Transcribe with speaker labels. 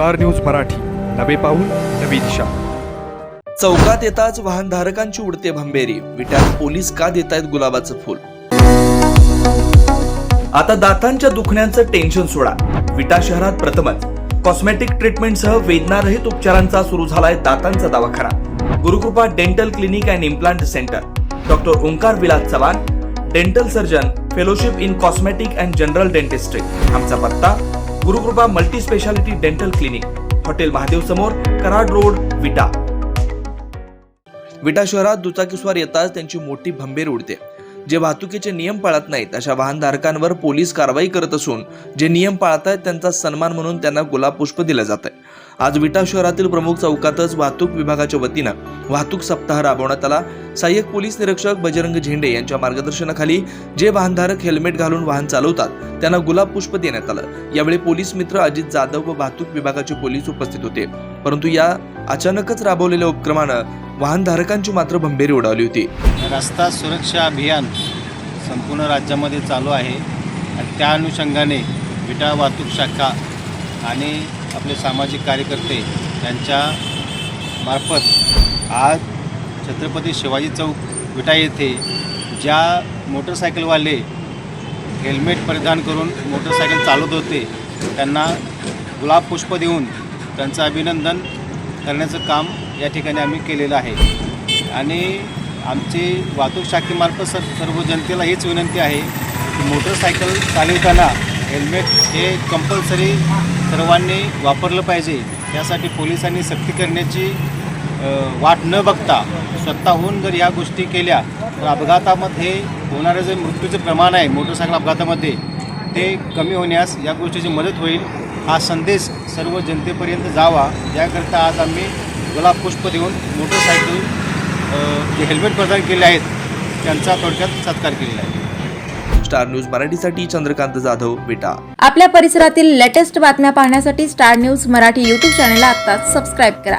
Speaker 1: Star news Marathi. नवे पाऊल नवी दिशा.
Speaker 2: चौकात येताच वाहनधारकांची उडते भंबेरी. विट्यात पोलीस का देत आहेत गुलाबाचं फुल? आता दातांच्या दुखण्याचं टेन्शन सोडा. विटा शहरात प्रथमच. कॉस्मेटिक ट्रीटमेंटसह वेदनारहित उपचारांचा सुरू झालाय दातांचा दवाखाना. Gurukrupa dental clinic and implant centre doctor Omkar Vilas Chavan dental surgeon fellowship in cosmetic and general dentistry आमचा पत्ता Gurukrupa multi speciality dental clinic hotel Mahadev समोर कराड रोड विटा. विटा शहरात दुचाकीस्वार येताच त्यांची मोठी भंबेर उडते. जे वाहतुकीचे नियम पाळत नाहीत अशा वाहनधारकांवर पोलीस कारवाई करत असून जे नियम पाळत आहेत त्यांचा सन्मान म्हणून त्यांना गुलाब पुष्प दिलं जात आहे. आज विटा शहरातील प्रमुख चौकातच वाहतूक विभागाच्या वतीनं वाहतूक सप्ताह राबवण्यात आला. सहाय्यक पोलीस निरीक्षक बजरंग झेंडे यांच्या मार्गदर्शनाखाली जे वाहनधारक हेल्मेट घालून वाहन चालवतात त्यांना गुलाब पुष्प देण्यात आलं. यावेळी पोलीस मित्र अजित जाधव व वाहतूक विभागाचे पोलीस उपस्थित होते. परंतु या अचानकच राबवलेल्या उपक्रमानं वाहनधारकांची मात्र भंबेरी उडावली होती.
Speaker 3: रस्ता सुरक्षा अभियान संपूर्ण राज्यामध्ये चालू आहे. आणि त्या अनुषंगाने विटा वाहतूक शाखा आणि आपले सामाजिक कार्यकर्ते यांच्या मार्फत आज छत्रपती शिवाजी चौक विटा येथे ज्या मोटरसायकलवाले हेल्मेट परिधान करून मोटरसायकल चालवत होते त्यांना गुलाब पुष्प देऊन त्यांचं अभिनंदन करण्याचं काम या ठिकाणी आम्ही केलेलं आहे. आणि आमची वाहतूक शाखेमार्फत सर सर्व जनतेला हीच विनंती आहे की मोटरसायकल चालवताना हेल्मेट हे कंपल्सरी सर्वांनी वापरलं पाहिजे. त्यासाठी पोलिसांनी सक्ती करण्याची वाट न बघता स्वतःहून जर या गोष्टी केल्या तर अपघातामध्ये होणारं जे मृत्यूचं प्रमाण आहे मोटरसायकल अपघातामध्ये ते कमी होण्यास या गोष्टीची मदत होईल. हा संदेश सर्व जनतेपर्यंत जावा. याकरता आज आम्ही गुलाब पुष्प देऊन मोटरसायकल जे हेल्मेट प्रदान केले आहेत त्यांचा थोडक्यात सत्कार केलेला आहे.
Speaker 2: स्टार न्यूज मराठीसाठी चंद्रकांत जाधव विटा
Speaker 4: आपल्या परिसरातील लेटेस्ट बातम्या पाहण्यासाठी स्टार न्यूज मराठी यूट्यूब चॅनलला आत्ताच सबस्क्राईब करा.